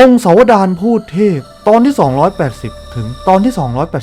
พงศาวดารพูดเทพ ตอนที่ 280 ถึงตอนที่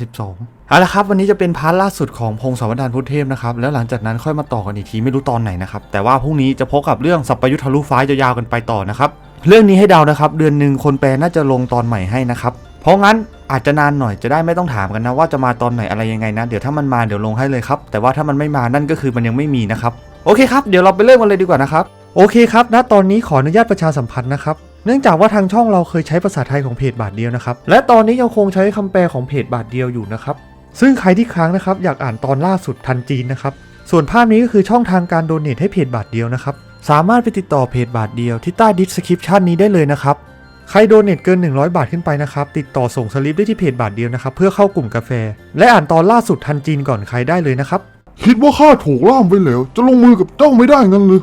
282เอาละครับ วันนี้จะเป็นพาร์ทล่าสุดของพงศาวดารพูดเทพนะครับ แล้วหลังจากนั้นค่อยมาต่อกันอีกทีไม่รู้ตอนไหนนะครับ แต่ว่าพรุ่งนี้จะพบกับเรื่องสัปยุทธลุฟ้ายาวๆกันไปต่อนะครับ เรื่องนี้ให้เดานะครับ เดือนหนึ่งคนแปลน่าจะลงตอนใหม่ให้นะครับ เพราะงั้นอาจจะนานหน่อยจะได้ไม่ต้องถามกันนะว่าจะมาตอนไหนอะไรยังไงนะ เดี๋ยวถ้ามันมาเดี๋ยวลงให้เลยครับ แต่ว่าถ้ามันไม่มานั่นก็คือมันยังไม่มีนะครับ โอเคครับ เดี๋ยวเราไปเริ่มกันเลยดีกว่านะครับ โอเคครับณตอนนี้ขออนุญาตประชาสัมพันธ์นะครับ เนื่องจากว่าทางช่องเราเคยใช้ภาษาไทยของเพจบาทเดียวนะครับ และตอนนี้ยังคงใช้คำแปลของเพจบาทเดียวอยู่นะครับ ซึ่งใครที่ค้างนะครับอยากอ่านตอนล่าสุดทันจีนนะครับ ส่วนภาพนี้ก็คือช่องทางการโดเนทให้เพจบาทเดียวนะครับ สามารถไปติดต่อเพจบาทเดียวที่ใต้ดิสคริปชันนี้ได้เลยนะครับ ใครโดเนทเกิน 100 บาทขึ้นไปนะครับ ติดต่อส่งสลิปได้ที่เพจบาทเดียวนะครับเพื่อเข้ากลุ่มกาแฟ และอ่านตอนล่าสุดทันจีนก่อนใครได้เลยนะครับ คิดว่าข้าถูกล่ามไว้แล้ว จะลงมือกับเจ้าไม่ได้งั้นหรือ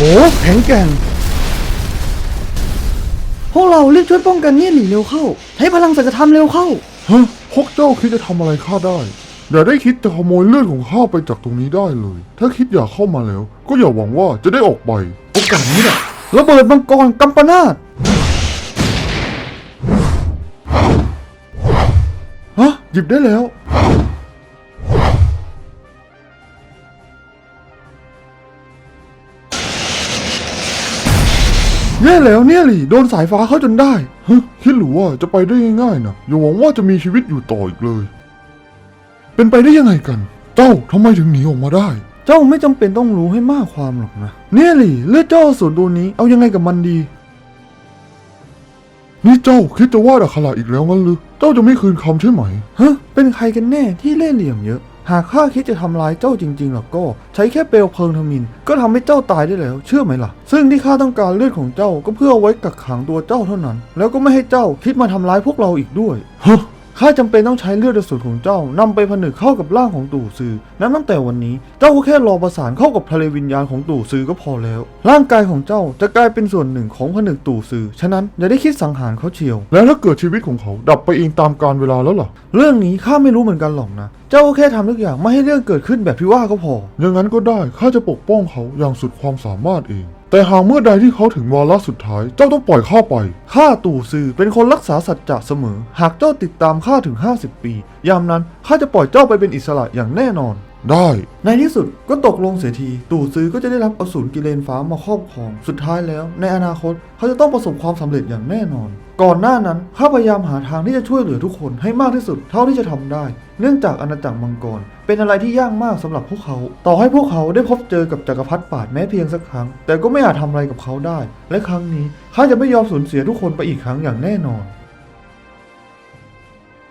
โหแข็งแกร่งพวกเรารีบช่วยป้องกันเนี่ยหนีเร็วเข้า ใช้พลังสัจธรรมเร็วเข้า ฮะพวกเจ้าคิดจะทำอะไรข้าได้ อย่าได้คิดจะขโมยเลือดของข้าไปจากตรงนี้ได้เลย ถ้าคิดอยากเข้ามาแล้ว ก็อย่าหวังว่าจะได้ออกไป โอกาสนี้แหละระเบิดมังกรกัมปนาตฮะหยิบได้แล้ว แย่แล้วเนี่ยหลี่โดนสายฟ้าเข้าจนได้ฮะคิดหรือว่าจะไปได้ง่ายๆนะอย่าหวังว่าจะมีชีวิตอยู่ต่ออีกเลย เป็นไปได้ยังไงกัน เจ้าทำไมถึงหนีออกมาได้ เจ้าไม่จำเป็นต้องรู้ให้มากความหรอกนะ เนี่ยหลี่เลือดเจ้าส่วนตัวนี้เอายังไงกับมันดี นี่เจ้าคิดจะวาดอักขระอีกแล้วงั้นหรือเจ้าจะไม่คืนคำใช่ไหมฮะเป็นใครกันแน่ที่เล่ห์เหลี่ยมเยอะ หากข้าคิดจะทำร้ายเจ้าจริงๆล่ะก็ใช้แค่เปลวเพลิงทมิน ก็ทำให้เจ้าตายได้แล้ว เชื่อไหมล่ะ ซึ่งที่ข้าต้องการเลือดของเจ้าก็เพื่อไว้กักขังตัวเจ้าเท่านั้น แล้วก็ไม่ให้เจ้าคิดมาทำร้ายพวกเราอีกด้วยฮะ ข้าจำเป็นต้องใช้เลือดสูตรของเจ้านำไปผนึกเข้ากับร่างของตู่ซือนั้นตั้งแต่วันนี้เจ้าก็แค่รอประสานเข้ากับทะเลวิญญาณของตู่ซือก็พอแล้ว ร่างกายของเจ้าจะกลายเป็นส่วนหนึ่งของผนึกตู่ซือฉะนั้นอย่าได้คิดสังหารเขาเชียว แล้วถ้าเกิดชีวิตของเขาดับไปเองตามกาลเวลาแล้วล่ะเรื่องนี้ข้าไม่รู้เหมือนกันหรอกนะเจ้าก็แค่ทำทุกอย่างไม่ให้เรื่องเกิดขึ้นแบบที่ว่าก็พออย่างนั้นก็ได้ข้าจะปกป้องเขาอย่างสุดความสามารถเอง แต่หากเมื่อใดที่เขาถึงวาระสุดท้าย เจ้าต้องปล่อยข้าไป ข้าตู่ซือเป็นคนรักษาสัจจะเสมอ หากเจ้าติดตามข้าถึง 50 ปี ยามนั้นข้าจะปล่อยเจ้าไปเป็นอิสระอย่างแน่นอน ได้ ในที่สุดก็ตกลงเสียที ตู่ซื้อก็จะได้รับอสูรกิเลนฟ้ามาครอบครอง สุดท้ายแล้ว ในอนาคตเขาจะต้องประสบความสำเร็จอย่างแน่นอน ก่อนหน้านั้นข้าพยายามหาทางที่จะช่วยเหลือทุกคนให้มากที่สุดเท่าที่จะทำได้ เนื่องจากอาณาจักรมังกร เป็นอะไรที่ยากมากสำหรับพวกเขา ต่อให้พวกเขาได้พบเจอกับจักรพรรดิปาดแม้เพียงสักครั้ง แต่ก็ไม่อาจทำอะไรกับเขาได้ และครั้งนี้ข้าจะไม่ยอมสูญเสียทุกคนไปอีกครั้งอย่างแน่นอน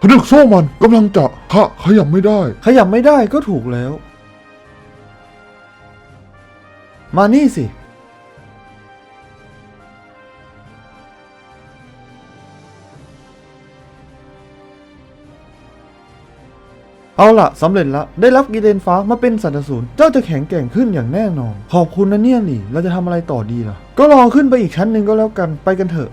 พนึกโซ่มันกำลังจะข้าขยับไม่ได้ ขยับไม่ได้ก็ถูกแล้ว มานี่สิ เอาล่ะสำเร็จล้วได้รับกีเลนฟ้ามาเป็นสัตว์สูรเจ้าจะแข็งแกร่งขึ้นอย่างแน่นอน ขอบคุณนะเนี่ยหลี่ เราจะทำอะไรต่อดีล่ะ ก็รอขึ้นไปอีกชั้นหนึ่งก็แล้วกัน ไปกันเถอะ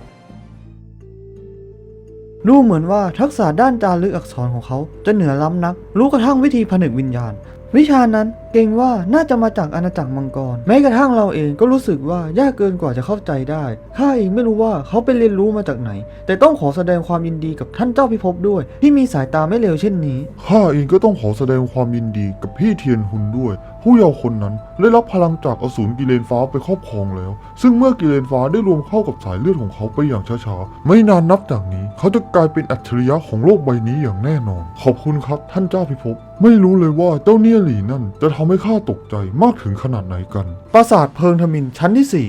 ดูเหมือนว่าทักษะด้านจารึกอักษรของเขาจะเหนือล้ำนัก รู้กระทั่งวิธีผนึกวิญญาณ วิชานั้นเกรงว่าน่าจะมาจากอาณาจักรมังกร แม้กระทั่งเราเองก็รู้สึกว่ายากเกินกว่าจะเข้าใจได้ข้าเองไม่รู้ว่าเขาไปเรียนรู้มาจากไหน แต่ต้องขอแสดงความยินดีกับท่านเจ้าพิภพด้วย ที่มีสายตาไม่เลวเช่นนี้ ข้าเองก็ต้องขอแสดงความยินดีกับพี่เทียนหุนด้วย ผู้เยาว์คนนั้นได้รับพลังจากอสูรกิเลนฟ้าไปครอบครองแล้ว ซึ่งเมื่อกิเลนฟ้าได้รวมเข้ากับสายเลือดของเขาไปอย่างช้าๆ ไม่นานนับจากนี้ เขาจะกลายเป็นอัจฉริยะของโลกใบนี้อย่างแน่นอน ขอบคุณครับท่านเจ้าพิภพไม่รู้เลยว่าเจ้าเนี่ยหลี่นั่นจะทำให้ข้าตกใจมากถึงขนาดไหนกัน ปราสาทเพิงทมินชั้นที่สี่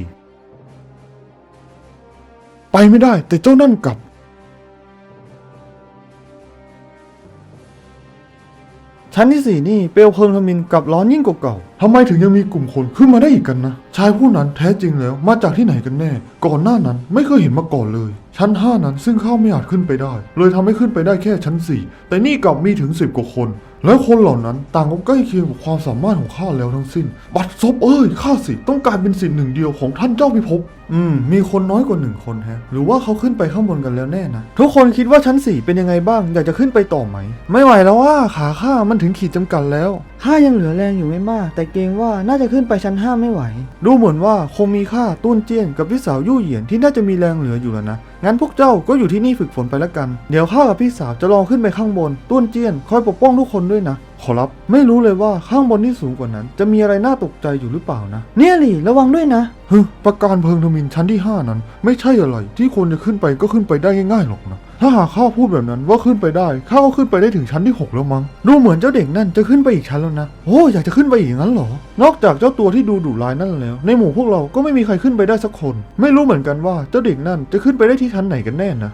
ไปไม่ได้แต่เจ้านั่นกลับ ชั้นที่สี่นี่เปลวเพลิงทมินกลับร้อนยิ่งกว่าเก่าทำไมถึงยังมีกลุ่มคนขึ้นมาได้อีกกันนะ ชายผู้นั้นแท้จริงแล้วมาจากที่ไหนกันแน่ ก่อนหน้านั้นไม่เคยเห็นมาก่อนเลย ชั้น 5 นั้นซึ่งข้าไม่อาจขึ้นไปได้ เลยทำให้ขึ้นไปได้แค่ชั้น 4 แต่นี่กลับมีถึง 10 กว่าคน แล้วคนเหล่านั้นต่างก็ใกล้เคียงกับความสามารถของข้าแล้วทั้งสิ้น บัดซบเอ้ยข้าสิต้องกลายเป็นสิทธิ์หนึ่งเดียวของท่านเจ้าพิภพอืม มีคนน้อยกว่าหนึ่งคนแฮะ หรือว่าเขาขึ้นไปข้างบนกันแล้วแน่นะ ทุกคนคิดว่าชั้นสี่เป็นยังไงบ้าง อยากจะขึ้นไปต่อไหม ไม่ไหวแล้วว่าขาข้ามันถึงขีดจำกัดแล้ว ข้ายังเหลือแรงอยู่ไม่มาก แต่เกรงว่าน่าจะขึ้นไปชั้นห้าไม่ไหว ดูเหมือนว่าคงมีข้าตุ้นเจี้ยนกับพี่สาวยู่เหยียนที่น่าจะมีแรงเหลืออยู่แล้วนะ งั้นพวกเจ้าก็อยู่ที่นี่ฝึกฝนไปแล้วกัน เดี๋ยวข้ากับพี่สาวจะลองขึ้นไปข้างบน ตุ้นเจี้ยนคอยปกป้องทุกคนด้วยนะขอรับ ไม่รู้เลยว่าข้างบนที่สูงกว่านั้น จะมีอะไรน่าตกใจอยู่หรือเปล่านะ เนี่ยหลี่ระวังด้วยนะฮึประการเพลิงทมินชั้นที่ 5 นั้น ไม่ใช่อะไรที่คนจะขึ้นไปก็ขึ้นไปได้ง่ายๆหรอกนะถ้าหากข้าพูดแบบนั้นว่าขึ้นไปได้ข้าก็ขึ้นไปได้ถึงชั้นที่ 6 แล้วมั้งดูเหมือนเจ้าเด็กนั่นจะขึ้นไปอีกชั้นแล้วนะโอ้อยากจะขึ้นไปอีกงั้นเหรอ นอกจากเจ้าตัวที่ดูดุร้ายนั่นแล้ว ในหมู่พวกเราก็ไม่มีใครขึ้นไปได้สักคน ไม่รู้เหมือนกันว่าเจ้าเด็กนั่นจะขึ้นไปได้ที่ชั้นไหนกันแน่นะ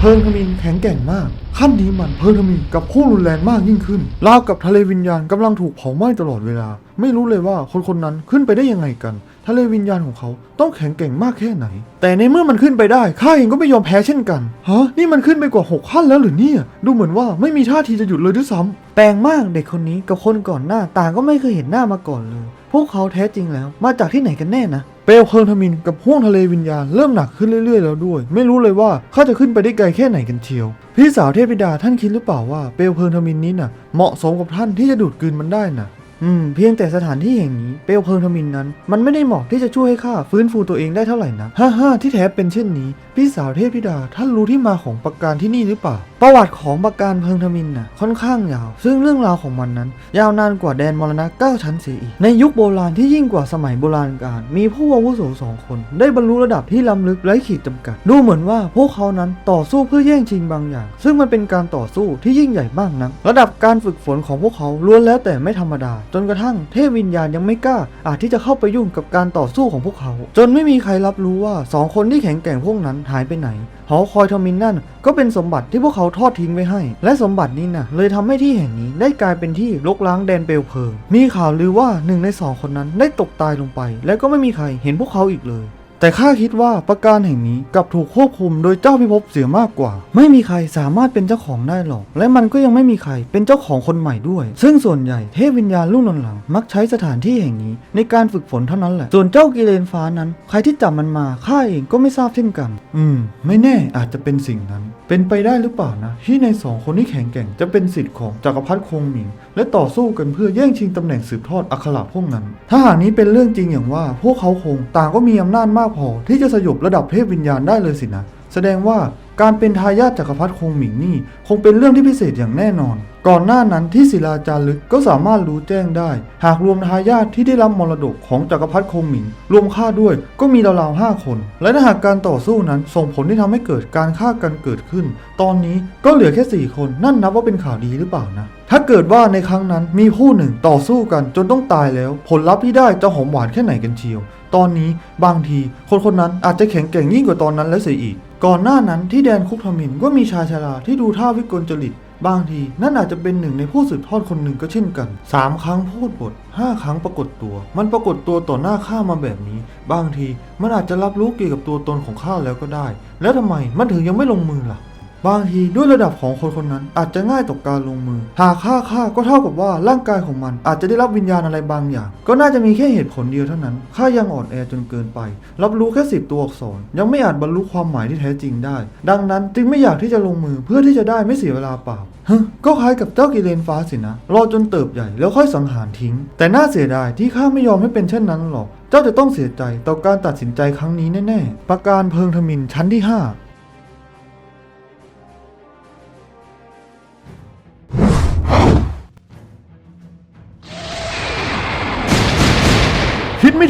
เพลิงทมินแข็งแกร่งมาก ขั้นนี้มันเพลิงทมินกับคู่รุนแรงมากยิ่งขึ้นราวกับทะเลวิญญาณกำลังถูกเผาไหม้ตลอดเวลา ไม่รู้เลยว่าคนคนนั้นขึ้นไปได้ยังไงกัน ทะเลวิญญาณของเขาต้องแข็งแกร่งมากแค่ไหน แต่ในเมื่อมันขึ้นไปได้ข้าเองก็ไม่ยอมแพ้เช่นกันฮะนี่มันขึ้นไปกว่าหกขั้นแล้วหรือเนี่ยดูเหมือนว่าไม่มีท่าทีจะหยุดเลยด้วยซ้ำแปลงมากเด็กคนนี้กับคนก่อนหน้าต่างก็ไม่เคยเห็นหน้ามาก่อนเลย พวกเขาแท้จริงแล้ว มาจากที่ไหนกันแน่นะเปลวเพลิงทมินกับห้วงทะเลวิญญาณเริ่มหนักขึ้นเรื่อยๆแล้วด้วย ไม่รู้เลยว่าข้าจะขึ้นไปได้ไกลแค่ไหนกันเชียว พี่สาวเทพธิดาท่านคิดหรือเปล่าว่าเปลวเพลิงทมินนี้น่ะเหมาะสมกับท่านที่จะดูดกลืนมันได้น่ะ อืม เพียงแต่สถานที่แห่งนี้เปลวเพลิงทมินนั้น มันไม่ได้เหมาะที่จะช่วยให้ข้าฟื้นฟูตัวเองได้เท่าไหร่นะฮ่าฮ่าที่แท้เป็นเช่นนี้ พี่สาวเทพธิดาท่านรู้ที่มาของประการที่นี่หรือเปล่า ประวัติของปราการเพลิงทมินน่ะค่อนข้างยาว ซึ่งเรื่องราวของมันนั้น ยาวนานกว่าแดนมรณะเก้าชั้นเสียอีก ในยุคโบราณที่ยิ่งกว่าสมัยโบราณกาลมีผู้อาวุโสสองคน ได้บรรลุระดับที่ล้ำลึกไร้ขีดจำกัด ดูเหมือนว่าพวกเขานั้นต่อสู้เพื่อแย่งชิงบางอย่าง ซึ่งมันเป็นการต่อสู้ที่ยิ่งใหญ่มากนักระดับการฝึกฝนของพวกเขาล้วนแล้วแต่ไม่ธรรมดาจนกระทั่งเทพวิญญาณยังไม่กล้า อาจที่จะเข้าไปยุ่งกับการต่อสู้ของพวกเขา จนไม่มีใครรับรู้ว่าสองคนที่แข็งแกร่งพวกนั้นหายไปไหนหอคอยทอมินนั่นก็เป็นสมบัติที่พวกเขาทอดทิ้งไว้ให้ และสมบัตินี้นะเลยทำให้ที่แห่งนี้ได้กลายเป็นที่ลกล้างแดนเปลวเพลิง มีข่าวลือว่าหนึ่งในสองคนนั้นได้ตกตายลงไป และก็ไม่มีใครเห็นพวกเขาอีกเลย แต่ข้าคิดว่าประการแห่งนี้กลับถูกควบคุมโดยเจ้าพิภพเสียมากกว่า ไม่มีใครสามารถเป็นเจ้าของได้หรอก และมันก็ยังไม่มีใครเป็นเจ้าของคนใหม่ด้วย ซึ่งส่วนใหญ่เทพวิญญาณรุ่นหลังมักใช้สถานที่แห่งนี้ ในการฝึกฝนเท่านั้นแหละ ส่วนเจ้ากิเลนฟ้านั้น ใครที่จับมันมาข้าเองก็ไม่ทราบเช่นกัน อืม ไม่แน่อาจจะเป็นสิ่งนั้น เป็นไปได้หรือเปล่านะที่ในสองคนที่แข็งแกร่งจะเป็นสิทธิ์ของจักรพรรดิคงหมิงและต่อสู้กันเพื่อแย่งชิงตำแหน่งสืบทอดอัคราพวกนั้น ถ้าหากนี้เป็นเรื่องจริงอย่างว่า พวกเขาคงต่างก็มีอำนาจมากพอที่จะสยบระดับเทพวิญญาณได้เลยสินะ แสดงว่า การเป็นทายาทจักรพรรดิคงหมิงนี่ คงเป็นเรื่องที่พิเศษอย่างแน่นอน ก่อนหน้านั้นที่ศิลาจารึกก็สามารถรู้แจ้งได้ หากรวมทายาทที่ได้รับมรดกของจักรพรรดิคงหมิง รวมฆ่าด้วยก็มีราวๆห้าคน และถ้าหากการต่อสู้นั้นส่งผลที่ทำให้เกิดการฆ่ากันเกิดขึ้น ตอนนี้ก็เหลือแค่สี่คนนั่นนับว่าเป็นข่าวดีหรือเปล่านะถ้าเกิดว่าในครั้งนั้นมีผู้หนึ่งต่อสู้กันจนต้องตายแล้ว ผลลัพธ์ที่ได้จะหอมหวานแค่ไหนกันเชียว ตอนนี้บางทีคนคนนั้นอาจจะแข็งแกร่งยิ่งกว่าตอนนั้นแล้วเสียอีก ก่อนหน้านั้นที่แดนคุกทมินก็มีชายชราที่ดูท่าวิกลจริต บางทีนั่นอาจจะเป็นหนึ่งในผู้สืบทอดคนหนึ่งก็เช่นกันสามครั้งพูดบทห้าครั้งปรากฏตัว มันปรากฏตัวต่อหน้าข้ามาแบบนี้ บางทีมันอาจจะรับรู้เกี่ยวกับตัวตนของข้าแล้วก็ได้ แล้วทำไมมันถึงยังไม่ลงมือล่ะ บางทีด้วยระดับของคนคนนั้น อาจจะง่ายต่อการลงมือ หากฆ่าฆ่าก็เท่ากับว่าร่างกายของมัน อาจจะได้รับวิญญาณอะไรบางอย่าง ก็น่าจะมีแค่เหตุผลเดียวเท่านั้นข้ายังอ่อนแอจนเกินไป รับรู้แค่สิบตัวอักษร ยังไม่อาจบรรลุความหมายที่แท้จริงได้ ดังนั้นจึงไม่อยากที่จะลงมือเพื่อที่จะได้ไม่เสียเวลาเปล่าฮก็คล้ายกับเจ้ากิเลนฟ้าสินะ รอจนเติบใหญ่แล้วค่อยสังหารทิ้ง แต่น่าเสียดายที่ข้าไม่ยอมให้เป็นเช่นนั้นหรอก เจ้าจะต้องเสียใจต่อการตัดสินใจครั้งนี้แน่ๆ ประการเพิงทมินชั้นที่ 5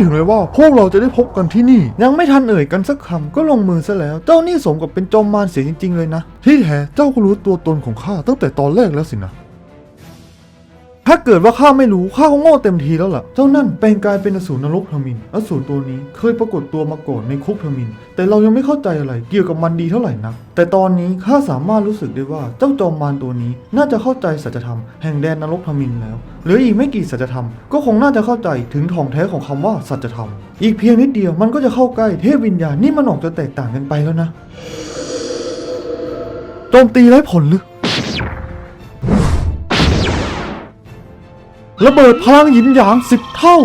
ถึงเลยว่าพวกเราจะได้พบกันที่นี่ ยังไม่ทันเอ่ยกันสักคำก็ลงมือซะแล้ว เจ้านี่สมกับเป็นจอมมารเสียจริง ๆ เลยนะ ที่แท้เจ้าก็รู้ตัวตนของข้าตั้งแต่ตอนแรกแล้วสินะ ถ้าเกิดว่าข้าไม่รู้ข้าก็โง่เต็มทีแล้วล่ะ เจ้านั่นแปลงกายเป็นอสูรนรกทมิน อสูรตัวนี้เคยปรากฏตัวมาก่อนในคุกทมิน แต่เรายังไม่เข้าใจอะไรเกี่ยวกับมันดีเท่าไหร่นัก แต่ตอนนี้ข้าสามารถรู้สึกได้ว่าเจ้าจอมมารตัวนี้น่าจะเข้าใจสัจธรรมแห่งแดนนรกทมินแล้ว เหลืออีกไม่กี่สัจธรรมก็คงน่าจะเข้าใจถึงท่องแท้ของคำว่าสัจธรรม อีกเพียงนิดเดียวมันก็จะเข้าใกล้เทพวิญญาณนี่มันออกจะแตกต่างกันไปแล้วนะโจมตีไร้ผลหรือ ระเบิดพลังหยินหยางสิบเท่า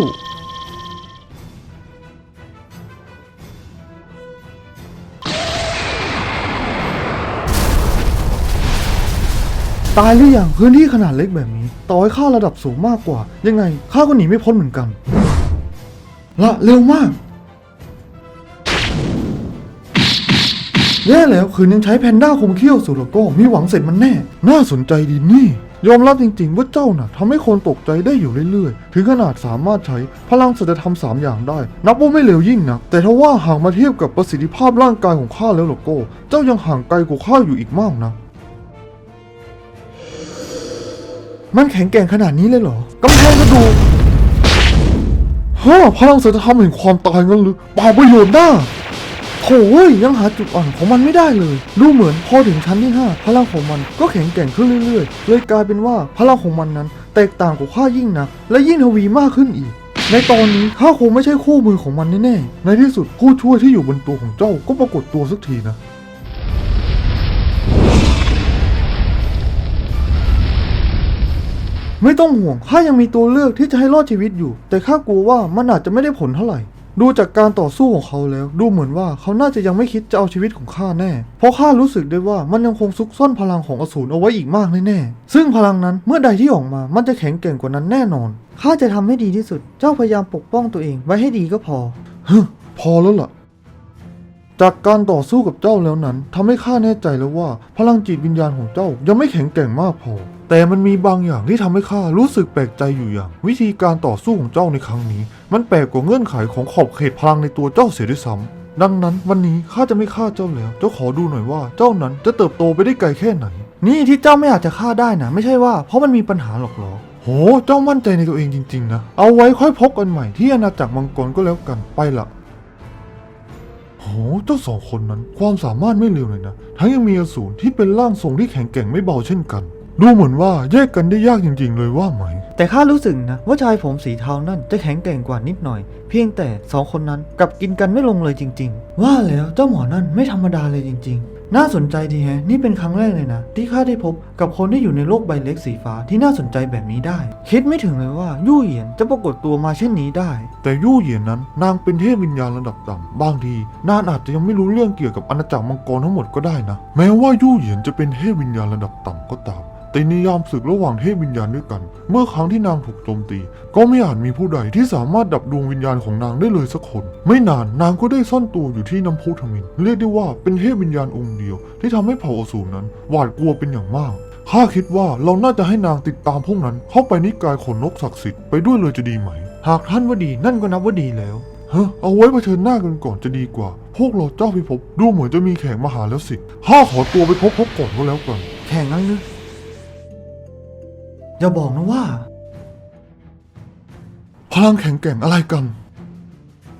ตายหรืออยังพื้นที่ขนาดเล็กแบบนี้ ต่อให้ข้าระดับสูงมากกว่า ยังไงข้าก็หนีไม่พ้นเหมือนกัน ละเร็วมาก แย่แล้วคืนยังใช้แพนด้าคมเขี้ยวสุดแล้วก็มีหวังเสร็จมันแน่ น่าสนใจดีนี่ ยอมรับจริงๆว่าเจ้าน่ะทำให้คนตกใจได้อยู่เรื่อยๆ ถึงขนาดสามารถใช้พลังสัจธรรมสามอย่างได้ นับว่าไม่เร็วยิ่งนะแต่ถ้าว่าหากมาเทียบกับประสิทธิภาพร่างกายของข้าแล้วล่ะก็เจ้ายังห่างไกลกว่าข้าอยู่อีกมากนะมันแข็งแกร่งขนาดนี้เลยเหรอกำแพงกระดูกฮ่าพลังสัจธรรมแห่งความตายงั้นหรือเปล่าประโยชน์น่า โถ่เอ้ยยังหาจุดอ่อนของมันไม่ได้เลย ดูเหมือนพอถึงชั้นที่ 5 พลังของมันก็แข็งแกร่งขึ้นเรื่อยๆ เลยกลายเป็นว่าพลังของมันนั้น แตกต่างกว่าข้ายิ่งนะและยิ่งทวีมากขึ้นอีก ในตอนนี้ข้าคงไม่ใช่คู่มือของมันแน่ๆ ในที่สุดผู้ช่วยที่อยู่บนตัวของเจ้าก็ปรากฏตัวสักทีนะไม่ต้องห่วงข้ายังมีตัวเลือกที่จะให้รอดชีวิตอยู่ แต่ข้ากลัวว่ามันอาจจะไม่ได้ผลเท่าไหร่ ดูจากการต่อสู้ของเขาแล้ว ดูเหมือนว่าเขาน่าจะยังไม่คิดจะเอาชีวิตของข้าแน่ เพราะข้ารู้สึกได้ว่ามันยังคงซุกซ่อนพลังของอสูรเอาไว้อีกมากแน่ๆซึ่งพลังนั้นเมื่อใดที่ออกมา มันจะแข็งแกร่งกว่านั้นแน่นอนข้าจะทำให้ดีที่สุด เจ้าพยายามปกป้องตัวเองไว้ให้ดีก็พอฮึพอแล้วล่ะจากการต่อสู้กับเจ้าแล้วนั้นทำให้ข้าแน่ใจแล้วว่า พลังจิตวิญญาณของเจ้ายังไม่แข็งแกร่งมากพอ แต่มันมีบางอย่างที่ทำให้ข้ารู้สึกแปลกใจอยู่อย่าง วิธีการต่อสู้ของเจ้าในครั้งนี้ มันแปลกกว่าเงื่อนไขของขอบเขตพลังในตัวเจ้าเสียด้วยซ้ำดังนั้นวันนี้ข้าจะไม่ฆ่าเจ้าแล้ว เจ้าขอดูหน่อยว่าเจ้านั้นจะเติบโตไปได้ไกลแค่ไหน นี่ที่เจ้าไม่อาจจะฆ่าได้นะไม่ใช่ว่าเพราะมันมีปัญหาหรอกหรอโห เจ้ามั่นใจในตัวเองจริง ๆ นะ เอาไว้ค่อยพบกันใหม่ที่อาณาจักรมังกรก็แล้วกันไปละโห เจ้าสองคนนั้นความสามารถไม่เลวเลยนะ ทั้งยังมีอสูรที่เป็นร่างทรงที่แข็งแกร่งไม่เบาเช่นกัน ดูเหมือนว่าแยกกันได้ยากจริง ๆ เลยว่าไหม แต่ข้ารู้สึกนะว่าชายผมสีเทานั่นจะแข็งแกร่งกว่านิดหน่อย เพียงแต่สองคนนั้นกลับกินกันไม่ลงเลยจริง ๆ ว่าแล้วเจ้าหมอนั่นไม่ธรรมดาเลยจริง ๆ น่าสนใจดีแฮะนี่เป็นครั้งแรกเลยนะ ที่ข้าได้พบกับคนที่อยู่ในโลกใบเล็กสีฟ้าที่น่าสนใจแบบนี้ได้ คิดไม่ถึงเลยว่ายู่เหยียนจะปรากฏตัวมาเช่นนี้ได้ แต่ยู่เหยียนนั้นนางเป็นเทพวิญญาณระดับต่ำบางทีนางอาจจะยังไม่รู้เรื่องเกี่ยวกับอาณาจักรมังกรทั้งหมดก็ได้นะ แม้ว่ายู่เหยียนจะเป็นเทพวิญญาณระดับต่ำก็ตาม แต่ในยามศึกระหว่างเทพวิญญาณด้วยกัน เมื่อครั้งที่นางถูกโจมตี ก็ไม่อาจมีผู้ใดที่สามารถดับดวงวิญญาณของนางได้เลยสักคน ไม่นานนางก็ได้ซ่อนตัวอยู่ที่น้ำพุทมิน เรียกได้ว่าเป็นเทพวิญญาณองค์เดียว ที่ทำให้เผ่าอสูรนั้น หวาดกลัวเป็นอย่างมากข้าคิดว่าเราน่าจะให้นางติดตามพวกนั้น เข้าไปนิกายขนนกศักดิ์สิทธิ์ไปด้วยเลยจะดีไหม หากท่านว่าดีนั่นก็นับว่าดีแล้วเฮ้อเอาไว้เผชิญหน้ากันก่อนจะดีกว่า พวกเราเจ้าพิภพดูเหมือนจะมีแขกมาหาแล้วสิข้าขอตัวไปพบพบก่อนก็แล้วกัน แข่งนั้นนึอ อย่าบอกนะว่า พลังแข็งแกร่งอะไรกัน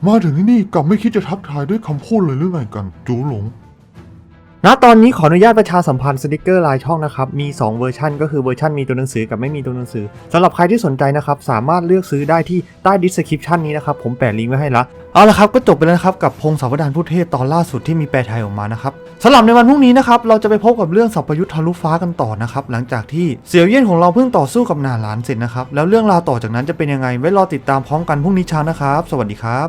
มาถึงที่นี่กลับไม่คิดจะทักทายด้วยคำพูดเลยหรือไงกัน จูหลง ณตอนนี้ขออนุญาตประชาสัมพันธ์สติกเกอร์ลายช่องนะครับ มี 2 เวอร์ชันก็คือเวอร์ชันมีตัวหนังสือกับไม่มีตัวหนังสือสำหรับใครที่สนใจนะครับ สามารถเลือกซื้อได้ที่ใต้ดิสคริปชันนี้นะครับ ผมแปะลิงก์ไว้ให้ละ เอาละครับก็จบไปแล้วนะครับกับพงศาวดารผู้เทพตอนล่าสุดที่มีแปลไทยออกมานะครับสำหรับในวันพรุ่งนี้นะครับเราจะไปพบกับเรื่องสัพพยุทธ์ทะลุฟ้ากันต่อนะครับหลังจากที่เสี่ยวเยี่ยนของเราเพิ่งต่อสู้กับนาหลานเสร็จนะครับแล้วเรื่องราวต่อจากนั้นจะเป็นยังไงไว้รอติดตามพร้อมกันพรุ่งนี้เช้านะครับ สวัสดีครับ